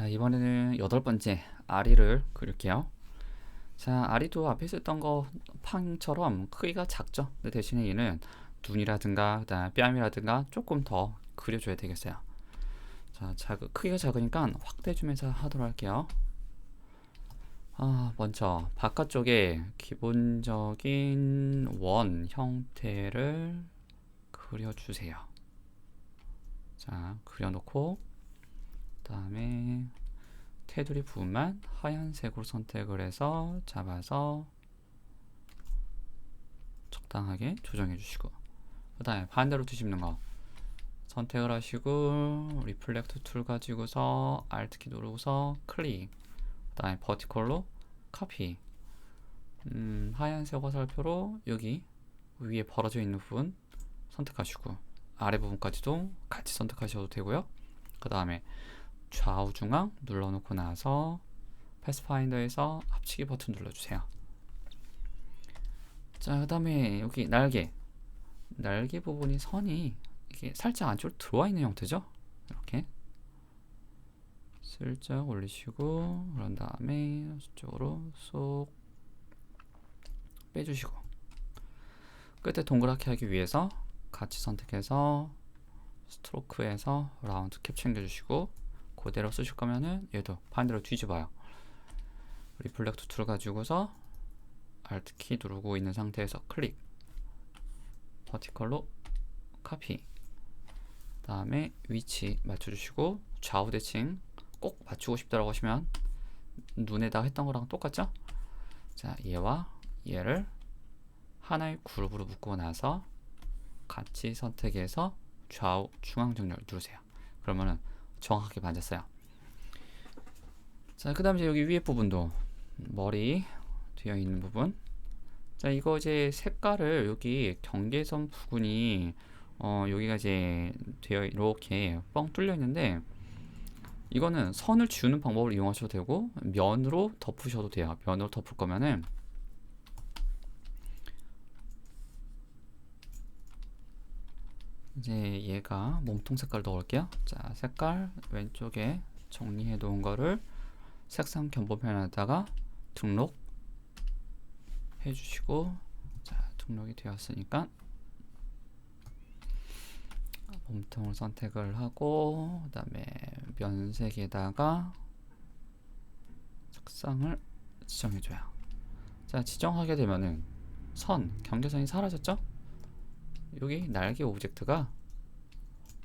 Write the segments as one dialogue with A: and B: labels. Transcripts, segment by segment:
A: 자 이번에는 여덟 번째 아리를 그릴게요. 자 아리도 앞에 있었던 거 팡처럼 크기가 작죠. 근데 대신에 얘는 눈이라든가 그다음 뺨이라든가 조금 더 그려줘야 되겠어요. 자 작, 크기가 작으니까 확대주면서 하도록 할게요. 아 먼저 바깥쪽에 기본적인 원 형태를 그려주세요. 자 그려놓고 다음에 테두리 부분만 하얀색으로 선택을 해서 잡아서 적당하게 조정해 주시고 그 다음에 반대로 뒤집는 거 선택을 하시고 리플렉트 툴 가지고서 Alt키 누르고서 클릭 그 다음에 버티컬로 카피. 음, 하얀색 화살표로 여기 위에 벌어져 있는 부분 선택하시고 아래 부분까지도 같이 선택하셔도 되고요. 그 다음에 좌우 중앙 눌러놓고 나서 패스파인더에서 합치기 버튼 눌러주세요. 자, 그 다음에 여기 날개. 날개 부분이 선이 이게 살짝 안쪽으로 들어와 있는 형태죠. 이렇게 슬쩍 올리시고 그런 다음에 이쪽으로 쏙 빼주시고 끝에 동그랗게 하기 위해서 같이 선택해서 스트로크에서 라운드 캡 챙겨주시고 그대로 쓰실 거면은 얘도 반대로 뒤집어요. 리플렉트 툴 가지고서 Alt 키 누르고 있는 상태에서 클릭 버티컬로 카피 다음에 위치 맞춰주시고 좌우 대칭 꼭 맞추고 싶다고 하시면 눈에다 했던 거랑 똑같죠? 자 얘와 얘를 하나의 그룹으로 묶고 나서 같이 선택해서 좌우 중앙 정렬 누르세요. 그러면은 정확하게 맞았어요. 자, 그 다음 이제 여기 위에 부분도 머리 되어 있는 부분. 자, 이거 이제 색깔을 여기 경계선 부분이 어, 여기가 이제 되어 이렇게 뻥 뚫려 있는데 이거는 선을 지우는 방법을 이용하셔도 되고 면으로 덮으셔도 돼요. 면으로 덮을 거면은 이제 얘가 몸통 색깔 넣을게요. 자, 색깔 왼쪽에 정리해 놓은 거를 색상 견본편에다가 등록 해 주시고 자, 등록이 되었으니까 몸통을 선택을 하고 그 다음에 면색에다가 색상을 지정해 줘요. 자, 지정하게 되면은 선, 경계선이 사라졌죠? 여기 날개 오브젝트가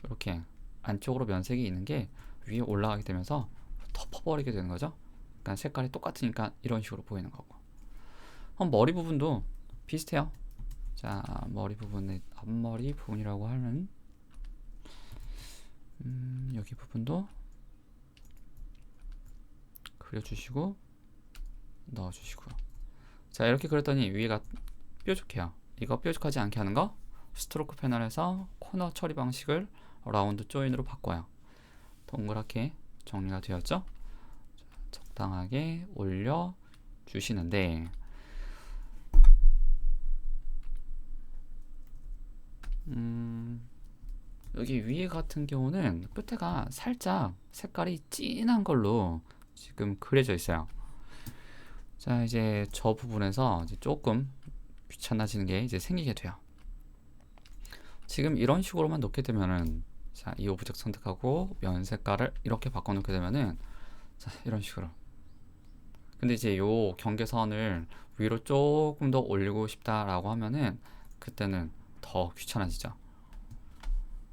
A: 이렇게 안쪽으로 면색이 있는 게 위에 올라가게 되면서 덮어버리게 되는 거죠. 그러니까 색깔이 똑같으니까 이런 식으로 보이는 거고. 그럼 머리 부분도 비슷해요. 자, 머리 부분의 앞머리 부분이라고 하면 음, 여기 부분도 그려주시고 넣어주시고 자 이렇게 그렸더니 위에가 뾰족해요. 이거 뾰족하지 않게 하는 거 스트로크 패널에서 코너 처리 방식을 라운드 조인으로 바꿔요. 동그랗게 정리가 되었죠? 적당하게 올려 주시는데 음, 여기 위에 같은 경우는 끝에가 살짝 색깔이 진한 걸로 지금 그려져 있어요. 자, 이제 저 부분에서 이제 조금 귀찮아지는 게 이제 생기게 돼요. 지금 이런 식으로만 놓게 되면은 자, 이 오브젝트 선택하고 면 색깔을 이렇게 바꿔 놓게 되면은 자, 이런 식으로. 근데 이제 요 경계선을 위로 조금 더 올리고 싶다라고 하면은 그때는 더 귀찮아지죠.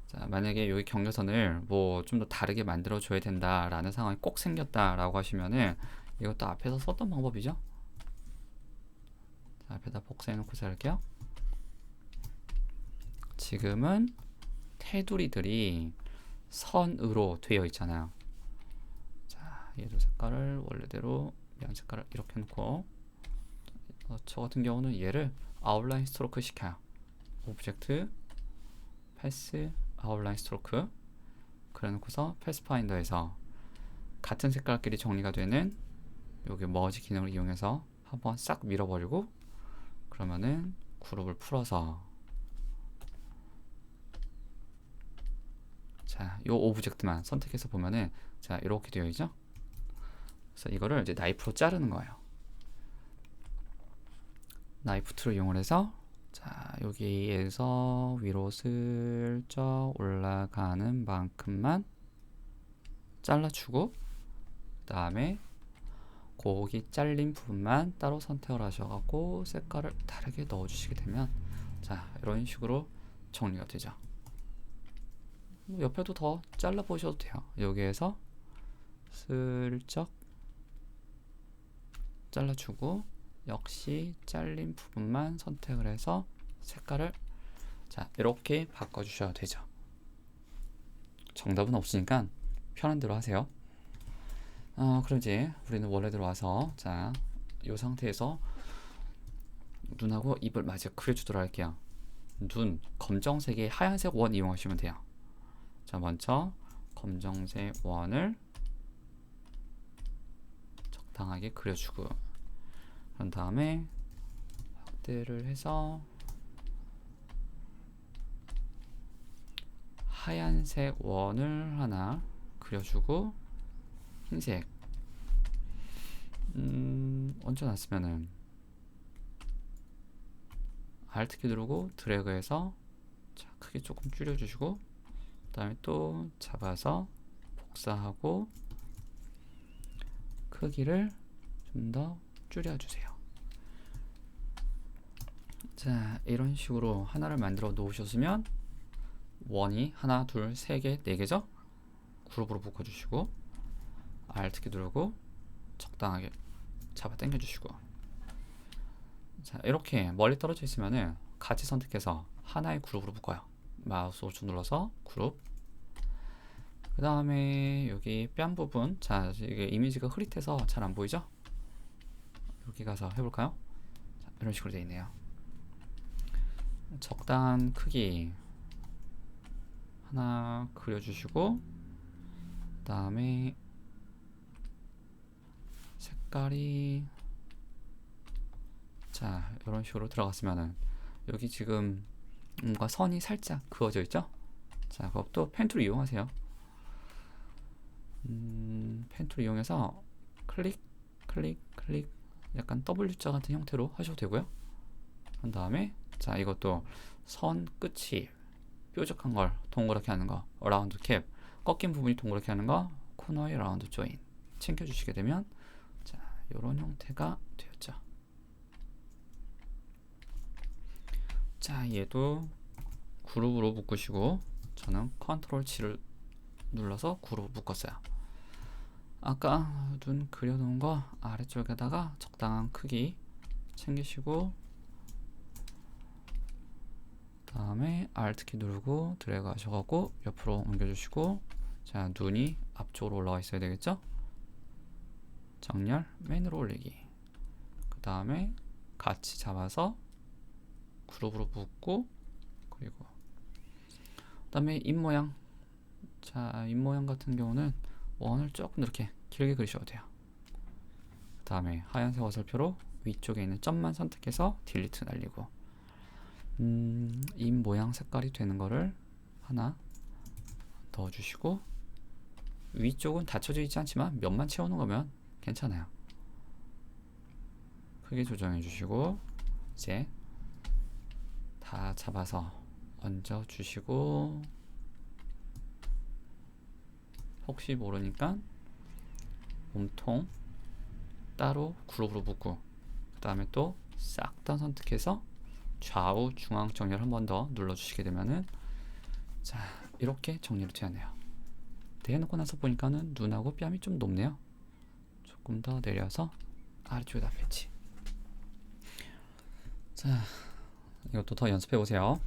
A: 자, 만약에 여기 경계선을 뭐 좀 더 다르게 만들어 줘야 된다라는 상황이 꼭 생겼다라고 하시면은 이것도 앞에서 썼던 방법이죠. 자, 앞에다 복사해 놓고 살게요. 지금은 테두리들이 선으로 되어 있잖아요. 자, 얘도 색깔을 원래대로 면 색깔을 이렇게 놓고 어, 저 같은 경우는 얘를 아웃라인 스트로크 시켜요. 오브젝트 패스 아웃라인 스트로크 그래 놓고서 패스파인더에서 같은 색깔끼리 정리가 되는 여기 머지 기능을 이용해서 한번 싹 밀어버리고 그러면은 그룹을 풀어서 자, 요 오브젝트만 선택해서 보면은 자, 이렇게 되어 있죠? 그래서 이거를 이제 나이프로 자르는 거예요. 나이프 툴을 이용해서 자 여기에서 위로 슬쩍 올라가는 만큼만 잘라주고 그 다음에 고기 잘린 부분만 따로 선택을 하셔갖고 색깔을 다르게 넣어주시게 되면 자 이런 식으로 정리가 되죠. 뭐 옆에도 더 잘라 보셔도 돼요. 여기에서 슬쩍 잘라주고 역시 잘린 부분만 선택을 해서 색깔을 자 이렇게 바꿔주셔야 되죠. 정답은 없으니까 편한 대로 하세요. 어, 그럼 이제 우리는 원래대로 와서 자, 이 상태에서 눈하고 입을 마저 그려주도록 할게요. 눈 검정색의 하얀색 원 이용하시면 돼요. 자, 먼저 검정색 원을 적당하게 그려주고 그런 다음에 확대를 해서 하얀색 원을 하나 그려주고 흰색. 음, 얹어놨으면은 Alt키 누르고 드래그해서 자, 크게 조금 줄여주시고 그 다음에 또 잡아서 복사하고 크기를 좀 더 줄여주세요. 자, 이런 식으로 하나를 만들어 놓으셨으면 원이 하나, 둘, 세 개, 네 개죠? 그룹으로 묶어주시고 Alt키 누르고 적당하게 잡아 당겨 주시고 자 이렇게 멀리 떨어져 있으면은 같이 선택해서 하나의 그룹으로 묶어요 마우스 오른쪽 눌러서 그룹. 그 다음에 여기 뺨 부분. 자 이게 이미지가 흐릿해서 잘 안 보이죠? 여기 가서 해볼까요? 자, 이런 식으로 되어 있네요. 적당한 크기 하나 그려주시고 그 다음에 색깔이 자 이런 식으로 들어갔으면은 여기 지금 뭔가 선이 살짝 그어져 있죠? 자 그것도 펜툴 이용하세요. 음, 펜툴 이용해서 클릭 클릭 클릭 약간 W자 같은 형태로 하셔도 되고요. 그 다음에 자 이것도 선 끝이 뾰족한 걸 동그랗게 하는 거 라운드 캡 꺾인 부분이 동그랗게 하는 거 코너의 라운드 조인 챙겨주시게 되면 이런 형태가 되었죠. 자, 얘도 그룹으로 묶으시고 저는 컨트롤 7을 눌러서 그룹 묶었어요. 아까 눈 그려놓은 거 아래쪽에다가 적당한 크기 챙기시고 다음에 Alt키 누르고 드래그 하셔갖고 옆으로 옮겨주시고 자 눈이 앞쪽으로 올라와 있어야 되겠죠? 정렬 맨으로 올리기 그 다음에 같이 잡아서 그룹으로 묶고 그리고 그 다음에 입 모양 자 입 모양 같은 경우는 원을 조금 이렇게 길게 그리셔도 돼요 그 다음에 하얀색 어설표로 위쪽에 있는 점만 선택해서 딜리트 날리고 음, 입 모양 색깔이 되는 거를 하나 넣어주시고 위쪽은 닫혀져 있지 않지만 면만 채우는 거면 괜찮아요. 크게 조정해 주시고 이제 다 잡아서 얹어 주시고 혹시 모르니까 몸통 따로 그룹으로 묶고 그 다음에 또 싹 다 선택해서 좌우 중앙 정렬 한 번 더 눌러 주시게 되면은 자 이렇게 정리를 되었네요. 대놓고 나서 보니까는 눈하고 뺨이 좀 높네요. 조금 더 내려서 아래쪽에다 배치. 자 이것도 더 연습해 보세요